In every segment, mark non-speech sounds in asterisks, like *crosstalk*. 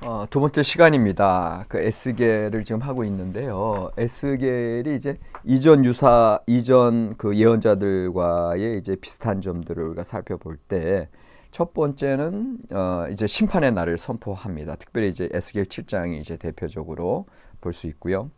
어, 두 번째 시간입니다. 그 에스겔을 지금 하고 있는데요. 에스겔이 이제 이전 유사 이전 그 예언자들과의 이제 비슷한 점들을 우리가 살펴볼 때 첫 번째는 어, 이제 심판의 날을 선포합니다. 특별히 이제 에스겔 7장이 이제 대표적으로 볼 수 있고요.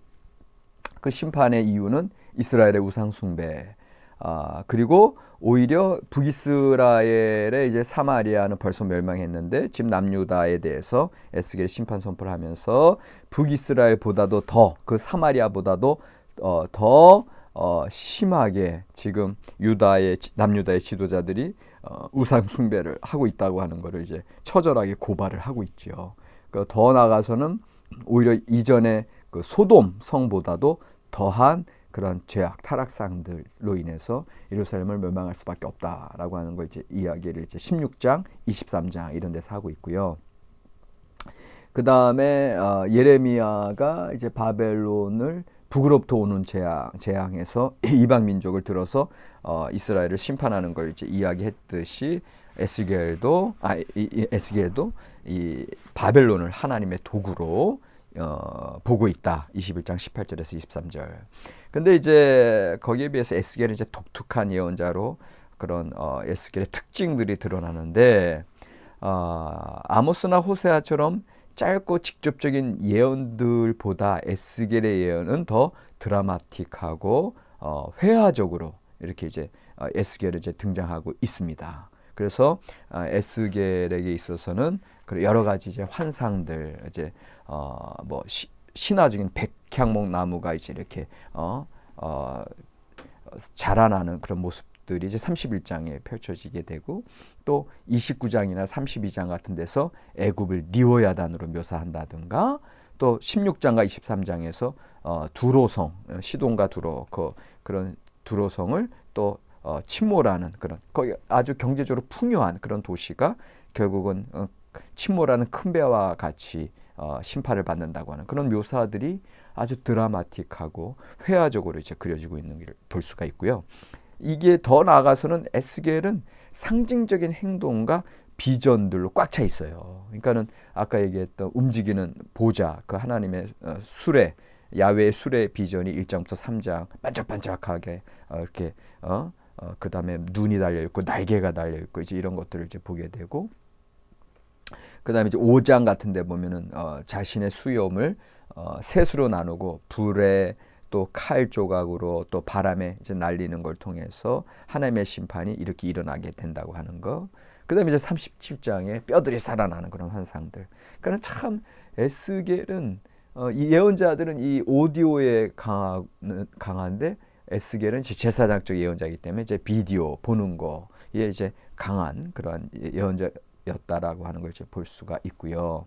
그 심판의 이유는 이스라엘의 우상 숭배. 아, 그리고 오히려 북이스라엘의 이제 사마리아는 벌써 멸망했는데 지금 남유다에 대해서 에스겔 심판 선포를 하면서 북이스라엘보다도 더 그 사마리아보다도 어, 더 어, 심하게 지금 유다의 남유다의 지도자들이 어, 우상 숭배를 하고 있다고 하는 것을 이제 처절하게 고발을 하고 있죠. 그더 나아가서는 오히려 이전에 그 소돔 성보다도 더한 그런 죄악 타락상들로 인해서 예루살렘을 멸망할 수밖에 없다라고 하는 걸 이제 이야기를 이제 16장, 23장 이런 데서 하고 있고요. 그 다음에 어, 예레미야가 이제 바벨론을 북으로부터 오는 재앙, 재앙에서 *clears throat* 이방 민족을 들어서 어, 이스라엘을 심판하는 걸 이제 이야기했듯이 에스겔도 아 에스겔도 이 바벨론을 하나님의 도구로 어, 보고 있다. 21장 18절에서 23절. 근데 이제 거기에 비해서 에스겔은 이제 독특한 예언자로 그런 어, 에스겔의 특징들이 드러나는데 어, 아모스나 호세아처럼 짧고 직접적인 예언들보다 에스겔의 예언은 더 드라마틱하고 어, 회화적으로 이렇게 이제 어, 에스겔이 이제 등장하고 있습니다. 그래서 어, 에스겔에게 있어서는 여러 가지 이제 환상들 이제 어뭐 신화적인 백향목 나무가 이제 이렇게 어, 어, 자라나는 그런 모습들이 이제 31장에 펼쳐지게 되고 또 29장이나 32장 같은 데서 애굽을 리오야단으로 묘사한다든가 또 16장과 23장에서 어, 두로성 시돈과 두로 그 그런 두로성을 또 어, 침몰하는 그런 거기 아주 경제적으로 풍요한 그런 도시가 결국은 어, 침몰하는 큰 배와 같이 어, 심판을 받는다고 하는 그런 묘사들이 아주 드라마틱하고 회화적으로 이제 그려지고 있는 걸 볼 수가 있고요. 이게 더 나아가서는 에스겔은 상징적인 행동과 비전들로 꽉 차 있어요. 그러니까는 아까 얘기했던 움직이는 보좌, 그 하나님의 어, 수레, 야외의 수레 비전이 1장부터 3장 반짝반짝하게 어, 이렇게 어, 어, 그 다음에 눈이 달려 있고 날개가 달려 있고 이제 이런 것들을 이제 보게 되고 그 다음에 이제 5장 같은 데 보면은 어, 자신의 수염을 어, 셋으로 나누고 불에 또 칼 조각으로 또 바람에 이제 날리는 걸 통해서 하나님의 심판이 이렇게 일어나게 된다고 하는 거. 그 다음에 이제 37장에 뼈들이 살아나는 그런 환상들. 그러니까 참 에스겔은 어, 이 예언자들은 이 오디오에 강하, 강한데 에스겔은 제사장적 예언자이기 때문에 이제 비디오 보는 거에 이제 강한 그러한 예언자 였다라고 하는 걸 이제 볼 수가 있고요.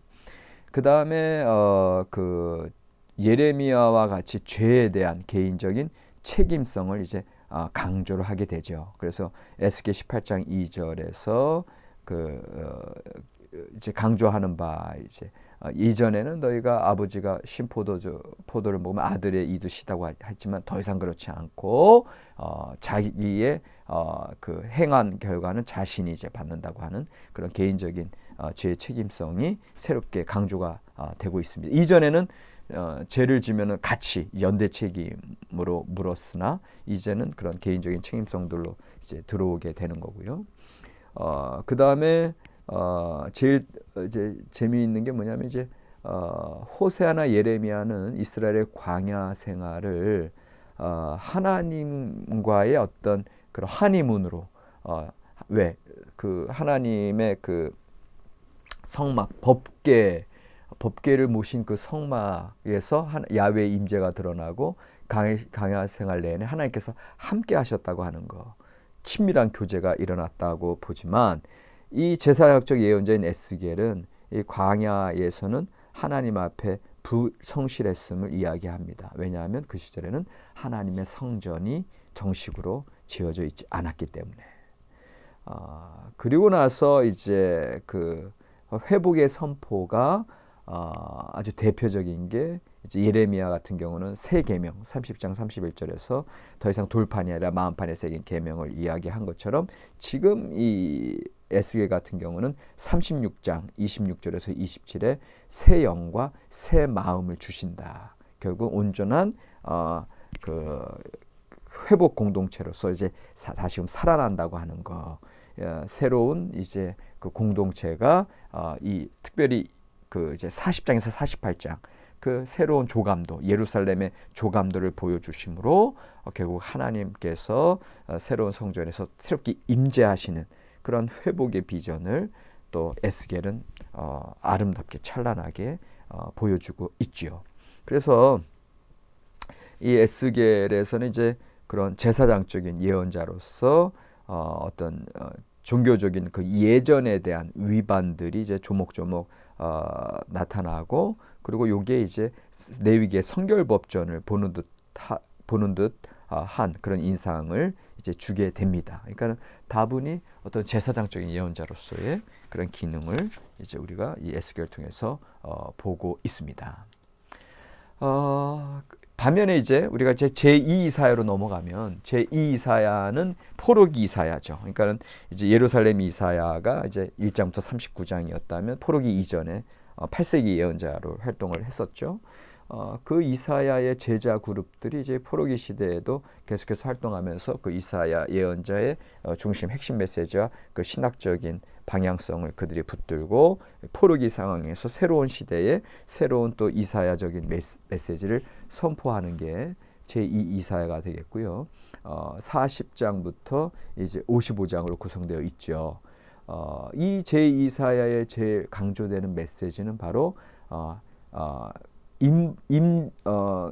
그 다음에 어, 그 예레미야와 같이 죄에 대한 개인적인 책임성을 이제 어, 강조를 하게 되죠. 그래서 에스겔 18장 2절에서 그 어, 이제 강조하는 바 이제 어, 이전에는 너희가 아버지가 신포도주 포도를 먹으면 아들의 이듯이다고 했지만 더 이상 그렇지 않고 어, 자기의 어, 그 행한 결과는 자신이 이제 받는다고 하는 그런 개인적인 어, 죄의 책임성이 새롭게 강조가 어, 되고 있습니다. 이전에는 어, 죄를 지면은 같이 연대 책임으로 물었으나 이제는 그런 개인적인 책임성들로 이제 들어오게 되는 거고요. 어, 그 다음에 어, 제일 이제 재미있는 게 뭐냐면 이제 어, 호세아나 예레미야는 이스라엘의 광야 생활을 어, 하나님과의 어떤 그런 한의문으로 어, 왜 그 하나님의 그 성막 법계 법계를 모신 그 성막에서 야외 임재가 드러나고 강야 생활 내내 하나님께서 함께 하셨다고 하는 거. 친밀한 교제가 일어났다고 보지만 이 제사역적 예언자인 에스겔은 이 광야에서는 하나님 앞에 불성실했음을 이야기합니다. 왜냐하면 그 시절에는 하나님의 성전이 정식으로 지어져 있지 않았기 때문에. 어, 그리고 나서 이제 그 회복의 선포가 어, 아주 대표적인 게 이제 예레미야 같은 경우는 새 계명 30장 31절에서 더 이상 돌판이 아니라 마음판에 새긴 계명을 이야기한 것처럼 지금 이 에스겔 같은 경우는 36장 26절에서 27에 새 영과 새 마음을 주신다. 결국 온전한 어, 그 회복 공동체로서 이제 사, 다시금 살아난다고 하는 거. 어, 새로운 이제 그 공동체가 어, 이 특별히 그 이제 40장에서 48장 그 새로운 조감도 예루살렘의 조감도를 보여주심으로 어, 결국 하나님께서 어, 새로운 성전에서 새롭게 임재하시는 그런 회복의 비전을 또 에스겔은 어, 아름답게 찬란하게 어, 보여주고 있지요. 그래서 이 에스겔에서는 이제 그런 제사장적인 예언자로서 어, 어떤 어, 종교적인 그 예전에 대한 위반들이 이제 조목조목 어, 나타나고 그리고 요게 이제 레위기의 성결법전을 보는 듯 하, 보는 듯한 어, 그런 인상을 이제 주게 됩니다. 그러니까 다분히 어떤 제사장적인 예언자로서의 그런 기능을 이제 우리가 이 에스겔 통해서 어, 보고 있습니다. 어, 반면에 이제 우리가 제 제2 이사야로 넘어가면 제2 이사야는 포로기 이사야죠. 그러니까는 이제 예루살렘 이사야가 이제 1장부터 39장이었다면 포로기 이전에 어, 8세기 예언자로 활동을 했었죠. 어, 그 이사야의 제자 그룹들이 이제 포로기 시대에도 계속해서 활동하면서 그 이사야 예언자의 어, 중심 핵심 메시지와 그 신학적인 방향성을 그들이 붙들고 포로기 상황에서 새로운 시대에 새로운 또 이사야적인 메시지를 선포하는 게 제2 이사야가 되겠고요. 어, 40장부터 이제 55장으로 구성되어 있죠. 어, 이 제2사야의 제일 강조되는 메시지는 바로 어, 어, 임, 임, 어,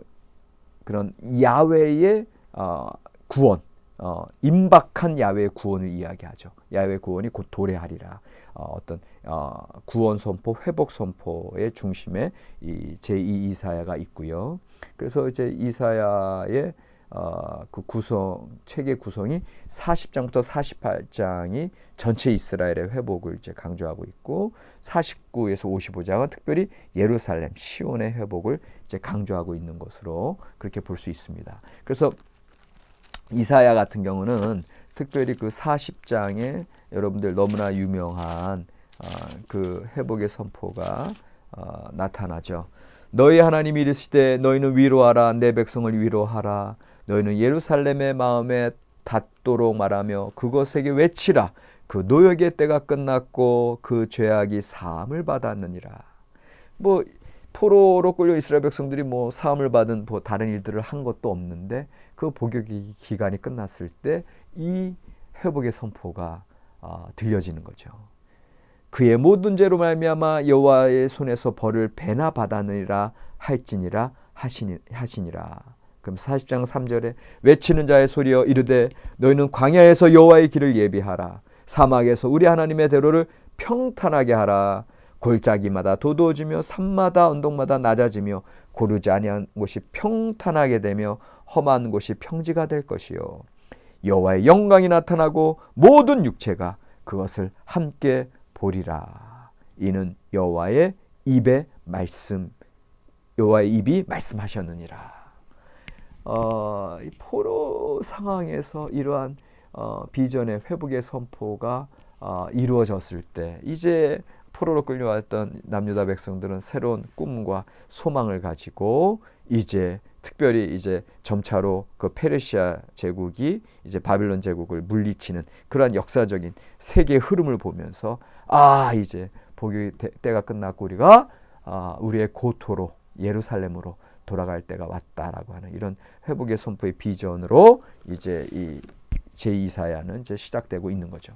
그런 야외의 어, 구원, 어, 임박한 야외의 구원을 이야기하죠. 야외 구원이 곧 도래하리라. 어, 어떤 어, 구원 선포, 회복 선포의 중심에 이 제2 이사야가 있고요. 그래서 이제 이사야의 어, 그 구성 책의 구성이 40장부터 48장이 전체 이스라엘의 회복을 이제 강조하고 있고 49에서 55장은 특별히 예루살렘 시온의 회복을 이제 강조하고 있는 것으로 그렇게 볼 수 있습니다. 그래서 이사야 같은 경우는 특별히 그 40장에 여러분들 너무나 유명한 어, 그 회복의 선포가 어, 나타나죠. 너희 하나님이 이르시되 너희는 위로하라 내 백성을 위로하라 너희는 예루살렘의 마음에 닿도록 말하며 그것에게 외치라 그 노역의 때가 끝났고 그 죄악이 사함을 받았느니라. 뭐 포로로 끌려 이스라엘 백성들이 뭐 사함을 받은 뭐 다른 일들을 한 것도 없는데 그 복역 기간이 끝났을 때 이 회복의 선포가 어, 들려지는 거죠. 그의 모든 죄로 말미암아 여호와의 손에서 벌을 배나 받았느니라 할지니라 하시니, 하시니라. 그럼 40장 3절에 외치는 자의 소리여 이르되 너희는 광야에서 여호와의 길을 예비하라. 사막에서 우리 하나님의 대로를 평탄하게 하라. 골짜기마다 도도해지며 산마다 언덕마다 낮아지며 고르지 아니한 곳이 평탄하게 되며 험한 곳이 평지가 될 것이요. 여호와의 영광이 나타나고 모든 육체가 그것을 함께 보리라. 이는 여호와의 입의 말씀 여호와의 입이 말씀하셨느니라 어, 포로 상황에서 이러한 어, 비전의 회복의 선포가 어, 이루어졌을 때 이제 포로로 끌려왔던 남유다 백성들은 새로운 꿈과 소망을 가지고 이제 특별히 이제 점차로 그 페르시아 제국이 이제 바빌론 제국을 물리치는 그러한 역사적인 세계의 흐름을 보면서 아 이제 복의 때가 끝났고 우리가 아, 우리의 고토로 예루살렘으로 돌아갈 때가 왔다라고 하는 이런 회복의 선포의 비전으로 이제 이 제2사야는 이제 시작되고 있는 거죠.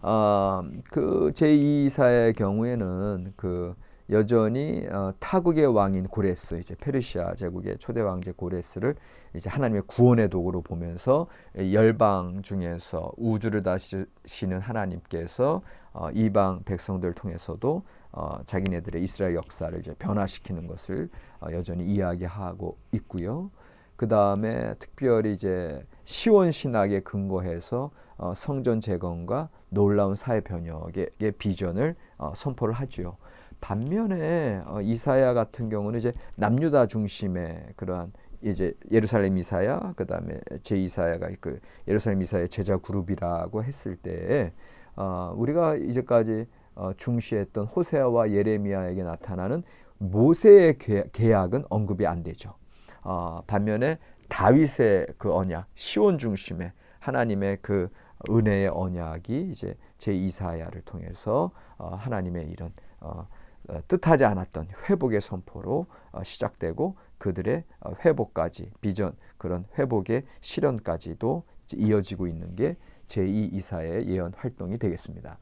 어, 그 제2사의 경우에는 그 여전히 어, 타국의 왕인 고레스 이제 페르시아 제국의 초대 왕제 고레스를 이제 하나님의 구원의 도구로 보면서 열방 중에서 우주를 다스리시는 하나님께서 어, 이방 백성들 통해서도 어, 자기네들의 이스라엘 역사를 이제 변화시키는 것을 어, 여전히 이야기하고 있고요. 그 다음에 특별히 이제 시원 신학에 근거해서 어, 성전 재건과 놀라운 사회 변혁의 비전을 어, 선포를 하지요. 반면에 어, 이사야 같은 경우는 이제 남유다 중심의 그러한 이제 예루살렘 이사야 그다음에 제 이사야가 그 예루살렘 이사야 제자 그룹이라고 했을 때 어, 우리가 이제까지 어, 중시했던 호세아와 예레미야에게 나타나는 모세의 계- 계약은 언급이 안 되죠. 어, 반면에 다윗의 그 언약, 시온 중심의 하나님의 그 은혜의 언약이 이제 제 이사야를 통해서 어, 하나님의 이런 어, 어, 뜻하지 않았던 회복의 선포로 어, 시작되고 그들의 어, 회복까지 비전 그런 회복의 실현까지도 이어지고 있는 게 제2 이사의 예언 활동이 되겠습니다.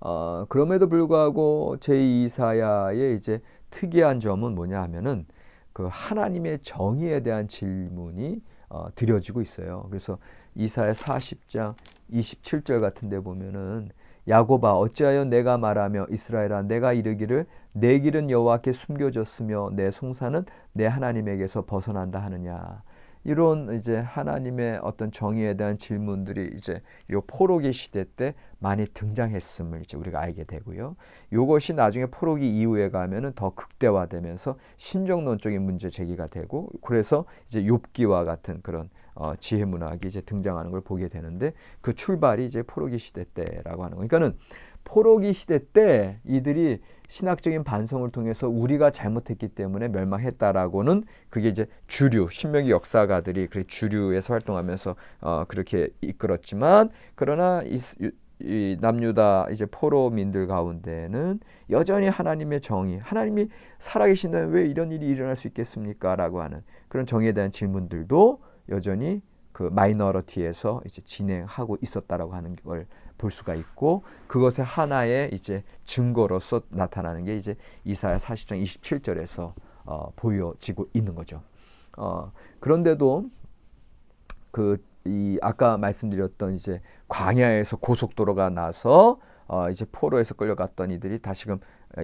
어, 그럼에도 불구하고 제2 이사야의 이제 특이한 점은 뭐냐 하면은 그 하나님의 정의에 대한 질문이 어, 드려지고 있어요. 그래서 이사야 40장 27절 같은 데 보면은 야곱아 어찌하여 내가 말하며 이스라엘아 내가 이르기를 내 길은 여호와께 숨겨졌으며 내 송사는 내 하나님에게서 벗어난다 하느냐 이런 이제 하나님의 어떤 정의에 대한 질문들이 이제 요 포로기 시대 때 많이 등장했음을 이제 우리가 알게 되고요. 요것이 나중에 포로기 이후에 가면은 더 극대화되면서 신정론적인 문제 제기가 되고 그래서 이제 욥기와 같은 그런 어, 지혜 문학이 이제 등장하는 걸 보게 되는데 그 출발이 이제 포로기 시대 때라고 하는 거. 그러니까는 포로기 시대 때 이들이 신학적인 반성을 통해서 우리가 잘못했기 때문에 멸망했다라고는 그게 이제 주류 신명기 역사가들이 그 주류에서 활동하면서 어, 그렇게 이끌었지만 그러나 이, 이 남유다 이제 포로민들 가운데는 여전히 하나님의 정의, 하나님이 살아계신다면 왜 이런 일이 일어날 수 있겠습니까?라고 하는 그런 정의에 대한 질문들도 여전히 그 마이너리티에서 이제 진행하고 있었다라고 하는 걸 볼 수가 있고 그것의 하나의 이제 증거로서 나타나는 게 이제 이사야 40장 27절에서 어, 보여지고 있는 거죠. 어, 그런데도 그 이 아까 말씀드렸던 이제 광야에서 고속도로가 나서 어, 이제 포로에서 끌려갔던 이들이 다시금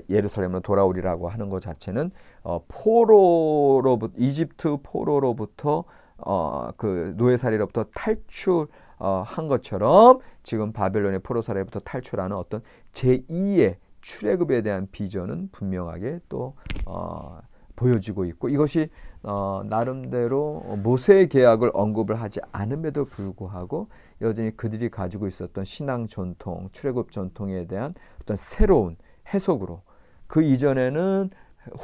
예루살렘으로 돌아오리라고 하는 것 자체는 어, 포로로부터 이집트 포로로부터 어, 그 노예살이로부터 탈출 어, 한 것처럼 지금 바벨론의 포로사례부터 탈출하는 어떤 제2의 출애굽에 대한 비전은 분명하게 또 어, 보여지고 있고 이것이 어, 나름대로 모세의 계약을 언급을 하지 않음에도 불구하고 여전히 그들이 가지고 있었던 신앙 전통, 출애굽 전통에 대한 어떤 새로운 해석으로 그 이전에는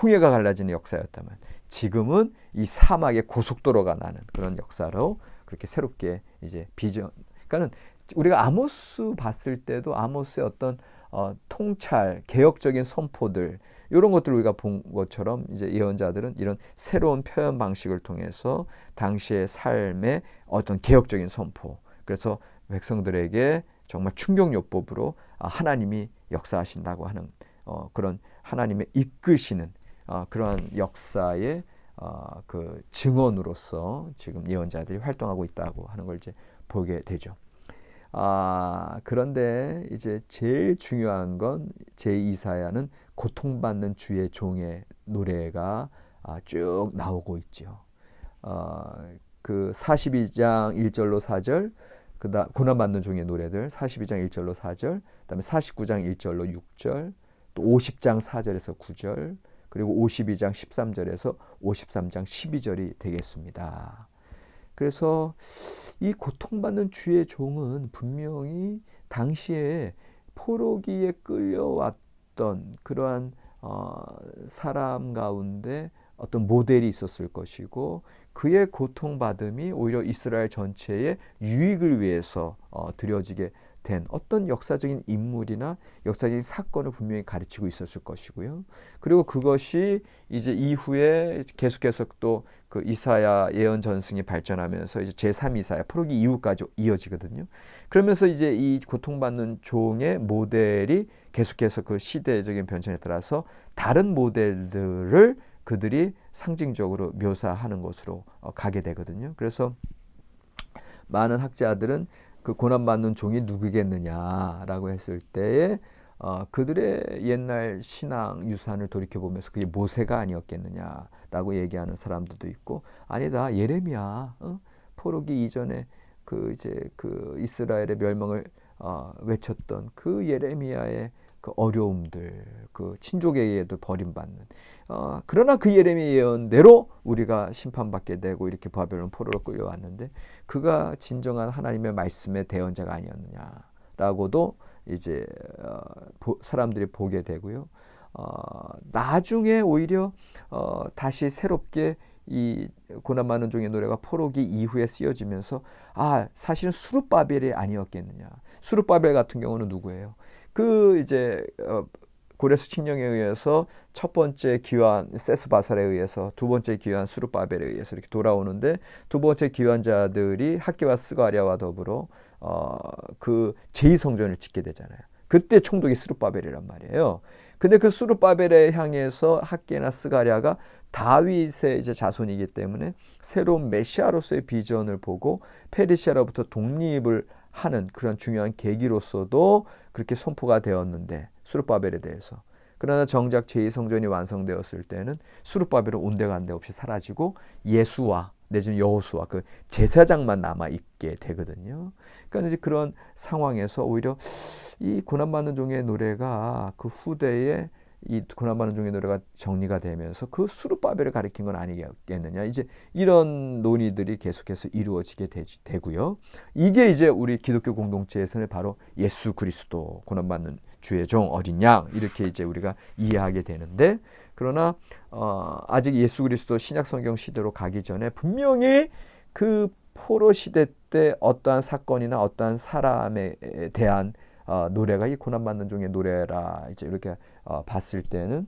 홍해가 갈라지는 역사였다면 지금은 이 사막의 고속도로가 나는 그런 역사로 그렇게 새롭게 이제 비전. 그러니까는 우리가 아모스 봤을 때도 아모스의 어떤 어, 통찰, 개혁적인 선포들 이런 것들을 우리가 본 것처럼 이제 예언자들은 이런 새로운 표현 방식을 통해서 당시의 삶의 어떤 개혁적인 선포. 그래서 백성들에게 정말 충격요법으로 아, 하나님이 역사하신다고 하는 어, 그런 하나님의 이끄시는 어, 그러한 역사의 어, 그 증언으로서 지금 예언자들이 활동하고 있다고 하는 걸 이제 보게 되죠. 아, 그런데 이제 제일 중요한 건 제2사야는 고통받는 주의 종의 노래가 아, 쭉 나오고 있죠. 어, 그 42장 1절로 4절, 그다 고난받는 종의 노래들 42장 1절로 4절, 그다음에 49장 1절로 6절, 또 50장 4절에서 9절, 그리고 52장 13절에서 53장 12절이 되겠습니다. 그래서 이 고통받는 주의 종은 분명히 당시에 포로기에 끌려왔던 그러한 어, 사람 가운데 어떤 모델이 있었을 것이고 그의 고통받음이 오히려 이스라엘 전체의 유익을 위해서 어, 드려지게 된 어떤 역사적인 인물이나 역사적인 사건을 분명히 가르치고 있었을 것이고요. 그리고 그것이 이제 이후에 계속해서 또 그 이사야 예언 전승이 발전하면서 이제 제3 이사야 프로기 이후까지 이어지거든요. 그러면서 이제 이 고통받는 종의 모델이 계속해서 그 시대적인 변천에 따라서 다른 모델들을 그들이 상징적으로 묘사하는 것으로 어, 가게 되거든요. 그래서 많은 학자들은 그 고난 받는 종이 누구겠느냐라고 했을 때에 어, 그들의 옛날 신앙 유산을 돌이켜 보면서 그게 모세가 아니었겠느냐라고 얘기하는 사람들도 있고 아니다 예레미야 어? 포로기 이전에 그 이제 그 이스라엘의 멸망을 어, 외쳤던 그 예레미야의 그 어려움들, 그 친족에 의해도 버림받는. 어, 그러나 그 예레미 예언대로 우리가 심판받게 되고 이렇게 바벨론 포로로 끌려왔는데 그가 진정한 하나님의 말씀의 대언자가 아니었느냐. 라고도 이제 어, 보, 사람들이 보게 되고요. 어, 나중에 오히려 어, 다시 새롭게 이 고난 많은 종의 노래가 포로기 이후에 쓰여지면서 아 사실은 수르바벨이 아니었겠느냐. 수르바벨 같은 경우는 누구예요? 그 이제 어, 고레스 칙령에 의해서 첫 번째 기환 세스바살에 의해서 두 번째 기환 수르바벨에 의해서 이렇게 돌아오는데 두 번째 기환자들이 학기와 스가랴와 더불어 어, 그 제2성전을 짓게 되잖아요. 그때 총독이 수르바벨이란 말이에요. 근데 그 수르바벨에 향해서 학계나 스가랴가 다윗의 이제 자손이기 때문에 새로운 메시아로서의 비전을 보고 페르시아로부터 독립을 하는 그런 중요한 계기로서도 그렇게 선포가 되었는데 수르바벨에 대해서. 그러나 정작 제2성전이 완성되었을 때는 수르바벨은 온데간데 없이 사라지고 예수와 내지는 여호수와 그 제사장만 남아 있게 되거든요. 그러니까 이제 그런 상황에서 오히려 이 고난받는 종의 노래가 그 후대에 이 고난받는 종의 노래가 정리가 되면서 그 수르바벨을 가리킨 건 아니겠느냐. 이제 이런 논의들이 계속해서 이루어지게 되, 고요 이게 이제 우리 기독교 공동체에서는 바로 예수 그리스도 고난받는 주의 종 어린 양 이렇게 이제 우리가 이해하게 되는데 그러나 어, 아직 예수 그리스도 신약 성경 시대로 가기 전에 분명히 그 포로 시대 때 어떠한 사건이나 어떠한 사람에 대한 어, 노래가 이 고난받는 종의 노래라 이제 이렇게 어, 봤을 때는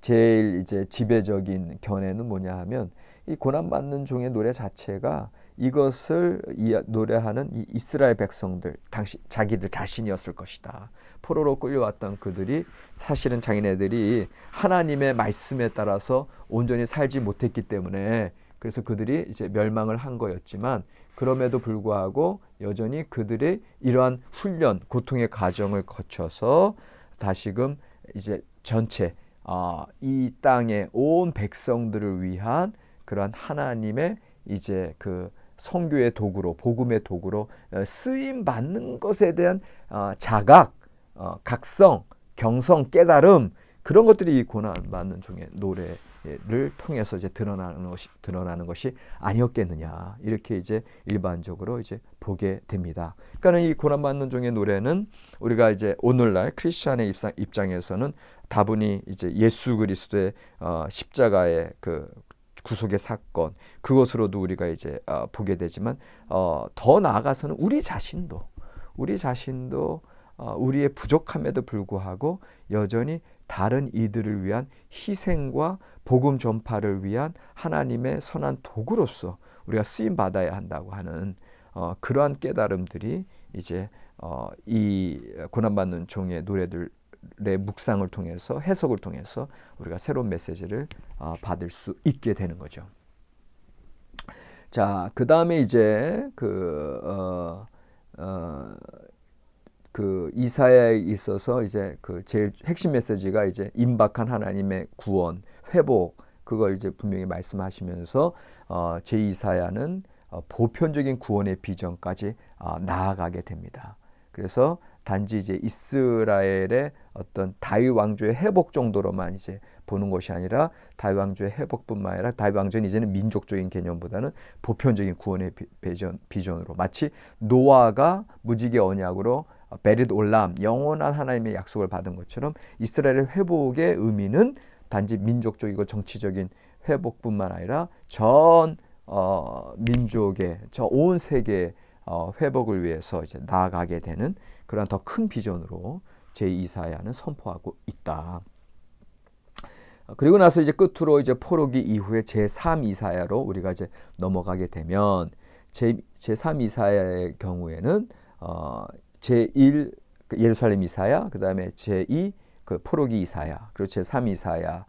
제일 이제 지배적인 견해는 뭐냐 하면 이 고난받는 종의 노래 자체가 이것을 이, 노래하는 이 이스라엘 백성들 당시 자기들 자신이었을 것이다. 포로로 끌려왔던 그들이 사실은 자기네들이 하나님의 말씀에 따라서 온전히 살지 못했기 때문에 그래서 그들이 이제 멸망을 한 거였지만 그럼에도 불구하고 여전히 그들의 이러한 훈련, 고통의 과정을 거쳐서 다시금 이제 전체 어, 이 땅의 온 백성들을 위한 그러한 하나님의 이제 그 성교의 도구로 복음의 도구로 어, 쓰임 받는 것에 대한 어, 자각, 어, 각성, 경성, 깨달음 그런 것들이 이 고난 받는 종의 노래 를 통해서 이제 드러나는 것이 드러나는 것이 아니었겠느냐 이렇게 이제 일반적으로 이제 보게 됩니다. 그러니까는 이 고난받는 종의 노래는 우리가 이제 오늘날 크리스천의 입장, 입장에서는 다분히 이제 예수 그리스도의 어, 십자가의 그 구속의 사건 그것으로도 우리가 이제 어, 보게 되지만 어, 더 나아가서는 우리 자신도 우리 자신도 어, 우리의 부족함에도 불구하고 여전히 다른 이들을 위한 희생과 복음 전파를 위한 하나님의 선한 도구로서 우리가 쓰임 받아야 한다고 하는 어, 그러한 깨달음들이 이제 어, 이 고난받는 종의 노래들의 묵상을 통해서 해석을 통해서 우리가 새로운 메시지를 어, 받을 수 있게 되는 거죠. 자, 그 다음에 이제 그 어, 어, 그 이사야에 있어서 이제 그 제일 핵심 메시지가 이제 임박한 하나님의 구원, 회복 그걸 이제 분명히 말씀하시면서 어, 제 이사야는 어, 보편적인 구원의 비전까지 어, 나아가게 됩니다. 그래서 단지 이제 이스라엘의 어떤 다윗 왕조의 회복 정도로만 이제 보는 것이 아니라 다윗 왕조의 회복뿐만 아니라 다윗 왕조는 이제는 민족적인 개념보다는 보편적인 구원의 비전, 비전으로 마치 노아가 무지개 언약으로 베릿 올람 영원한 하나님의 약속을 받은 것처럼 이스라엘의 회복의 의미는 단지 민족적이고 정치적인 회복뿐만 아니라 전 어, 민족의 저 온 세계 어, 회복을 위해서 이제 나아가게 되는 그런 더 큰 비전으로 제 이사야는 선포하고 있다. 그리고 나서 이제 끝으로 이제 포로기 이후에 제3 이사야로 우리가 이제 넘어가게 되면 제 제3 이사야의 경우에는 어, 제1 그 예루살렘 이사야, 그다음에 제2 그 포로기 이사야, 그리고 제3 이사야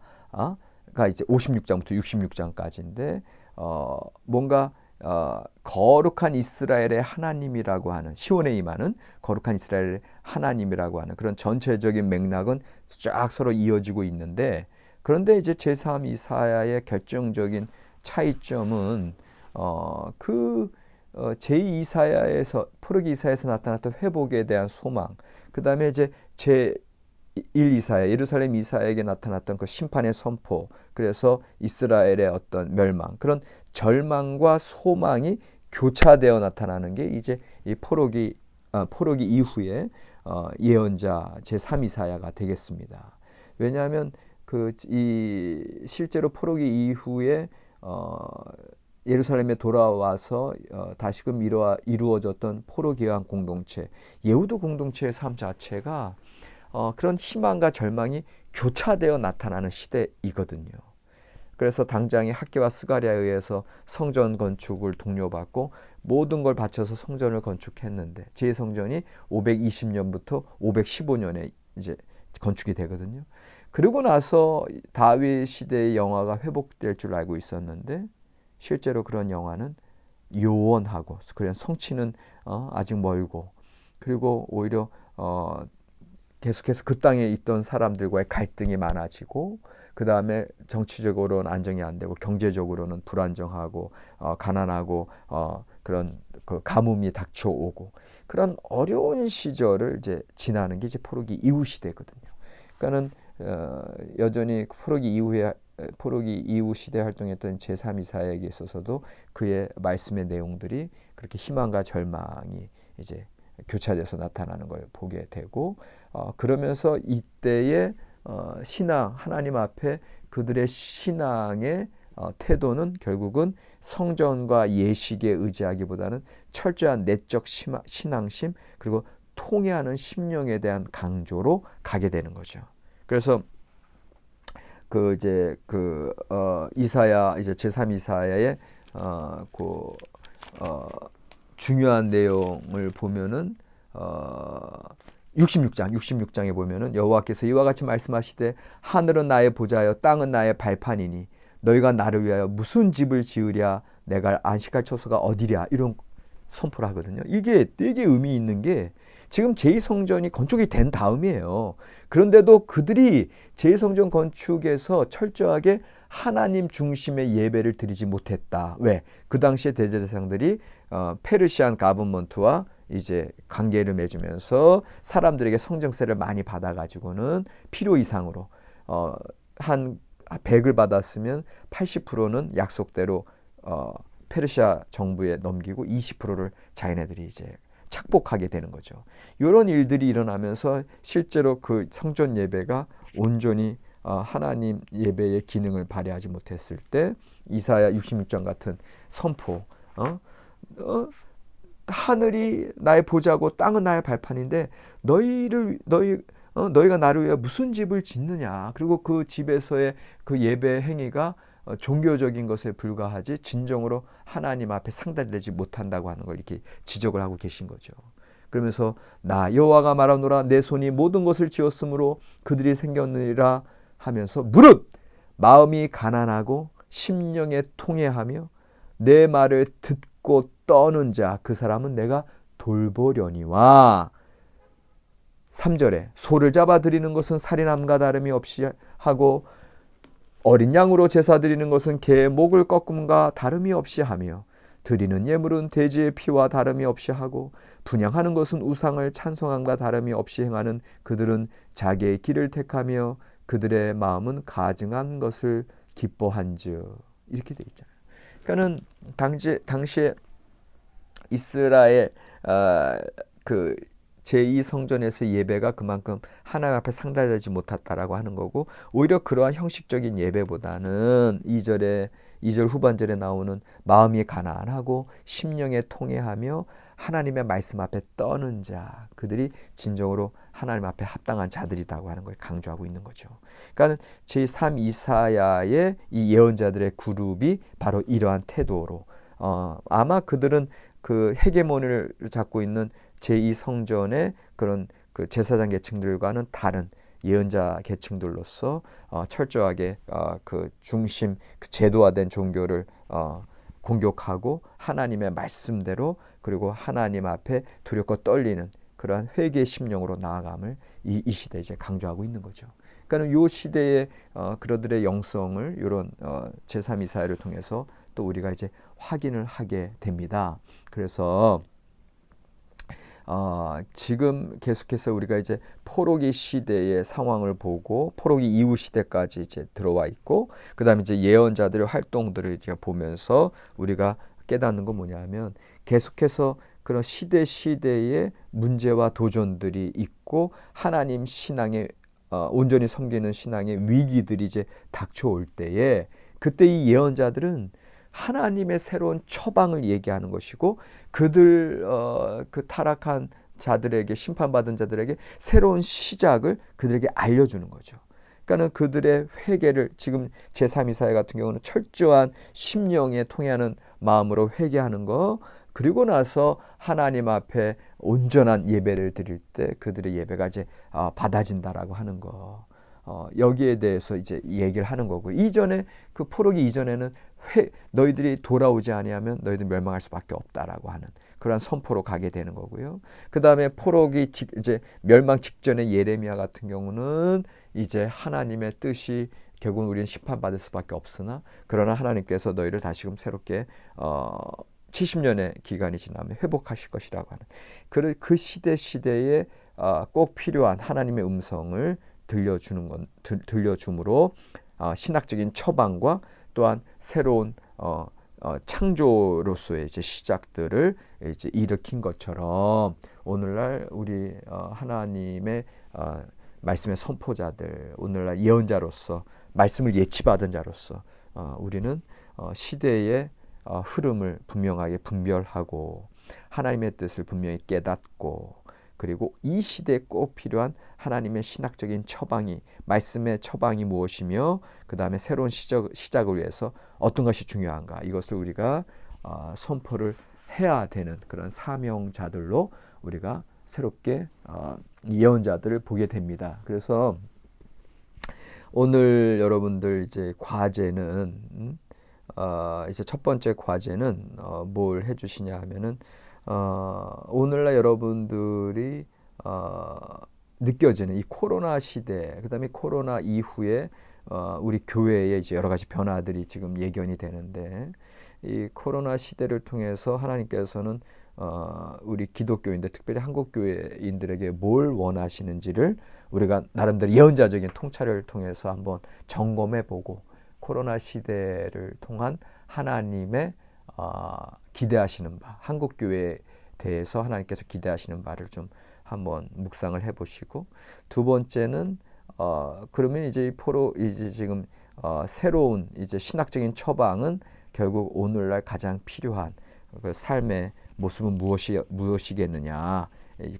가 이제 56장부터 66장까지인데 어 뭔가 어, 거룩한 이스라엘의 하나님이라고 하는 시온에 임하는 거룩한 이스라엘의 하나님이라고 하는 그런 전체적인 맥락은 쫙 서로 이어지고 있는데 그런데 이제 제3 이사야의 결정적인 차이점은 어, 그 어, 제2 이사야에서 포르기 이사야에서 나타났던 회복에 대한 소망, 그 다음에 이제 제1 이사야 예루살렘 이사야에게 나타났던 그 심판의 선포, 그래서 이스라엘의 어떤 멸망, 그런 절망과 소망이 교차되어 나타나는 게 이제 이 포로기 아, 포로기 이후에 어, 예언자 제3 이사야가 되겠습니다. 왜냐하면 그 이 실제로 포로기 이후에 어, 예루살렘에 돌아와서 어, 다시금 이루어, 이루어졌던 포로기왕 공동체, 예후도 공동체의 삶 자체가 어, 그런 희망과 절망이 교차되어 나타나는 시대이거든요. 그래서 당장의 학계와 스가랴에 의해서 성전 건축을 독려받고 모든 걸 바쳐서 성전을 건축했는데 제 성전이 520년부터 515년에 이제 건축이 되거든요. 그리고 나서 다윗 시대의 영화가 회복될 줄 알고 있었는데 실제로 그런 영화는 요원하고 그런 성취는 어, 아직 멀고 그리고 오히려 어, 계속해서 그 땅에 있던 사람들과의 갈등이 많아지고 그 다음에 정치적으로는 안정이 안 되고 경제적으로는 불안정하고 어, 가난하고 어, 그런 그 가뭄이 닥쳐오고 그런 어려운 시절을 이제 지나는 게 이제 포로기 이후 시대거든요. 그러니까는 어, 여전히 포로기 이후에 포로기 이후 시대 활동했던 제3 이사에게 있어서도 그의 말씀의 내용들이 그렇게 희망과 절망이 이제 교차돼서 나타나는 걸 보게 되고 어, 그러면서 이때의 어, 신앙 하나님 앞에 그들의 신앙의 어, 태도는 결국은 성전과 예식에 의지하기보다는 철저한 내적 신앙심 그리고 통해하는 심령에 대한 강조로 가게 되는 거죠. 그래서 그 이제 그 어, 이사야 이제 제3 이사야의 어, 그 어, 중요한 내용을 보면은 어 66장 66장에 보면은 여호와께서 이와 같이 말씀하시되 하늘은 나의 보좌여 땅은 나의 발판이니 너희가 나를 위하여 무슨 집을 지으랴 내가 안식할 처소가 어디랴 이런 선포를 하거든요. 이게 되게 의미 있는 게 지금 제2성전이 건축이 된 다음이에요. 그런데도 그들이 제2성전 건축에서 철저하게 하나님 중심의 예배를 드리지 못했다. 왜? 그 당시에 대제사장들이 어, 페르시안 가버먼트와 이제 관계를 맺으면서 사람들에게 성정세를 많이 받아가지고는 필요 이상으로 어, 한 100을 받았으면 80%는 약속대로 어, 페르시아 정부에 넘기고 20%를 자기네들이 이제 착복하게 되는 거죠. 이런 일들이 일어나면서 실제로 그 성전 예배가 온전히 어, 하나님 예배의 기능을 발휘하지 못했을 때 이사야 66장 같은 선포 어? 어? 하늘이 나의 보자고 땅은 나의 발판인데 너희를 너희 어, 너희가 나를 위해 무슨 집을 짓느냐 그리고 그 집에서의 그 예배 행위가 어, 종교적인 것에 불과하지 진정으로 하나님 앞에 상달되지 못한다고 하는 걸 이렇게 지적을 하고 계신 거죠. 그러면서 나 여호와가 말하노라 내 손이 모든 것을 지었으므로 그들이 생겼느니라 하면서 무릇 마음이 가난하고 심령에 통해하며 내 말을 듣고 떠는 자 그 사람은 내가 돌보려니와 3절에 소를 잡아 드리는 것은 살인함과 다름이 없이 하고 어린 양으로 제사 드리는 것은 개의 목을 꺾음과 다름이 없이 하며 드리는 예물은 돼지의 피와 다름이 없이 하고 분양하는 것은 우상을 찬송함과 다름이 없이 행하는 그들은 자기의 길을 택하며 그들의 마음은 가증한 것을 기뻐한즉 이렇게 돼 있잖아요. 그러니까는 당시 당시에 이스라엘 어, 그 제2성전에서 예배가 그만큼 하나님 앞에 상달되지 못했다라고 하는 거고 오히려 그러한 형식적인 예배보다는 2절에 2절 후반절에 나오는 마음이 가난하고 심령에 통해하며 하나님의 말씀 앞에 떠는 자 그들이 진정으로 하나님 앞에 합당한 자들이라고 하는 걸 강조하고 있는 거죠. 그러니까 제3 이사야의 이 예언자들의 그룹이 바로 이러한 태도로 어, 아마 그들은 그 헤게모니를 잡고 있는 제2 성전의 그런 그 제사장 계층들과는 다른 예언자 계층들로서 어, 철저하게 어, 그 중심 그 제도화된 종교를 어, 공격하고 하나님의 말씀대로 그리고 하나님 앞에 두렵고 떨리는 그러한 회개의 심령으로 나아감을 이, 이 시대에 이제 강조하고 있는 거죠. 그러니까 요 시대의 어, 그러들의 영성을 이런 어, 제3 이사회를 통해서 또 우리가 이제 확인을 하게 됩니다. 그래서 어, 지금 계속해서 우리가 이제 포로기 시대의 상황을 보고 포로기 이후 시대까지 이제 들어와 있고 그다음에 이제 예언자들의 활동들을 이제 보면서 우리가 깨닫는 건 뭐냐면 계속해서 그런 시대 시대의 문제와 도전들이 있고 하나님 신앙의 어, 온전히 섬기는 신앙의 위기들이 이제 닥쳐올 때에 그때 이 예언자들은 하나님의 새로운 처방을 얘기하는 것이고 그들 어, 그 타락한 자들에게 심판받은 자들에게 새로운 시작을 그들에게 알려주는 거죠. 그러니까는 그들의 회개를 지금 제3이사회 같은 경우는 철저한 심령에 통하는 마음으로 회개하는 거 그리고 나서 하나님 앞에 온전한 예배를 드릴 때 그들의 예배가 이제 아, 받아진다라고 하는 거. 어, 여기에 대해서 이제 얘기를 하는 거고 이전에 그 포로기 이전에는 회, 너희들이 돌아오지 아니하면 너희들 멸망할 수밖에 없다라고 하는 그러한 선포로 가게 되는 거고요. 그 다음에 포로기 직, 이제 멸망 직전에 예레미야 같은 경우는 이제 하나님의 뜻이 결국은 우리는 심판받을 수밖에 없으나 그러나 하나님께서 너희를 다시금 새롭게 어 70년의 기간이 지나면 회복하실 것이라고 하는 그, 그 시대 시대에 어, 꼭 필요한 하나님의 음성을 들려주는 건 들, 들려줌으로 어, 신학적인 처방과 또한 새로운 어, 어, 창조로서의 이제 시작들을 이제 일으킨 것처럼 오늘날 우리 어, 하나님의 어, 말씀의 선포자들, 오늘날 예언자로서 말씀을 예치받은 자로서 어, 우리는 어, 시대의 어, 흐름을 분명하게 분별하고 하나님의 뜻을 분명히 깨닫고 그리고 이 시대에 꼭 필요한 하나님의 신학적인 처방이 말씀의 처방이 무엇이며 그 다음에 새로운 시작, 시작을 위해서 어떤 것이 중요한가 이것을 우리가 어, 선포를 해야 되는 그런 사명자들로 우리가 새롭게 어, 예언자들을 보게 됩니다. 그래서 오늘 여러분들 이제 과제는 음, 어, 이제 첫 번째 과제는 어, 뭘 해주시냐 하면은 어, 오늘날 여러분들이 어, 느껴지는 이 코로나 시대, 그다음에 코로나 이후에 어, 우리 교회에 이제 여러 가지 변화들이 지금 예견이 되는데 이 코로나 시대를 통해서 하나님께서는 어, 우리 기독교인들, 특별히 한국 교회인들에게 뭘 원하시는지를 우리가 나름대로 예언자적인 통찰을 통해서 한번 점검해 보고 코로나 시대를 통한 하나님의 어, 기대하시는 바, 한국 교회에 대해서 하나님께서 기대하시는 바를 좀 한번 묵상을 해보시고 두 번째는 어, 그러면 이제 포로 이제 지금 어, 새로운 이제 신학적인 처방은 결국 오늘날 가장 필요한 그 삶의 모습은 무엇이 무엇이겠느냐.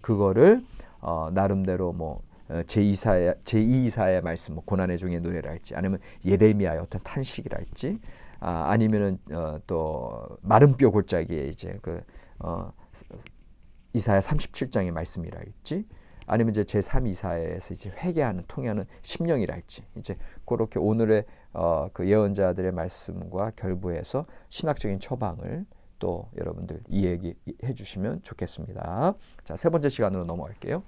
그거를 어, 나름대로 뭐 어, 제2사의 제2사의 말씀 뭐 고난의 종의 노래랄지 아니면 예레미야의 어떤 탄식이랄지 아, 아니면은 어, 또 마른 뼈 골짜기에 이제 그 어, 이사야 37장의 말씀이랄지 아니면 이제 제3 이사야에서 이제 회개하는 통하는 심령이랄지 이제 그렇게 오늘의 어, 그 예언자들의 말씀과 결부해서 신학적인 처방을 또 여러분들 이야기해 주시면 좋겠습니다. 자, 세 번째 시간으로 넘어갈게요.